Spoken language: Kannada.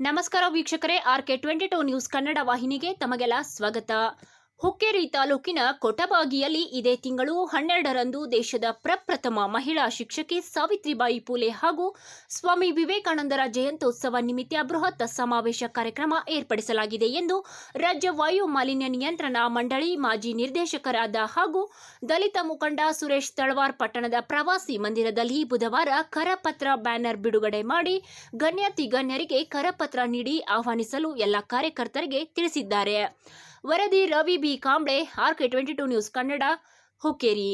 ನಮಸ್ಕಾರ ವೀಕ್ಷಕರೇ R K twenty two news Kannada ವಾಹಿನಿಗೆ ತಮಗೆಲ್ಲ ಸ್ವಾಗತ. ಹುಕ್ಕೇರಿ ತಾಲೂಕಿನ ಕೊಟಬಾಗಿಯಲ್ಲಿ ಇದೇ ತಿಂಗಳು ಹನ್ನೆರಡರಂದು ದೇಶದ ಪ್ರಪ್ರಥಮ ಮಹಿಳಾ ಶಿಕ್ಷಕಿ ಸಾವಿತ್ರಿಬಾಯಿ ಪೂಲೆ ಹಾಗೂ ಸ್ವಾಮಿ ವಿವೇಕಾನಂದರ ಜಯಂತ್ಯೋತ್ಸವ ನಿಮಿತ್ತ ಬೃಹತ್ ಸಮಾವೇಶ ಕಾರ್ಯಕ್ರಮ ಏರ್ಪಡಿಸಲಾಗಿದೆ ಎಂದು ರಾಜ್ಯ ವಾಯು ಮಾಲಿನ್ಯ ನಿಯಂತ್ರಣ ಮಂಡಳಿ ಮಾಜಿ ನಿರ್ದೇಶಕರಾದ ಹಾಗೂ ದಲಿತ ಮುಖಂಡ ಸುರೇಶ್ ತಳವಾರ್ ಪಟ್ಟಣದ ಪ್ರವಾಸಿ ಮಂದಿರದಲ್ಲಿ ಬುಧವಾರ ಕರಪತ್ರ ಬ್ಯಾನರ್ ಬಿಡುಗಡೆ ಮಾಡಿ ಗಣ್ಯಾತಿ ಗಣ್ಯರಿಗೆ ಕರಪತ್ರ ನೀಡಿ ಆಹ್ವಾನಿಸಲು ಎಲ್ಲ ಕಾರ್ಯಕರ್ತರಿಗೆ ತಿಳಿಸಿದ್ದಾರೆ. ವರದಿ Ravi B Kamble RK twenty two news Kannada Hukkeri.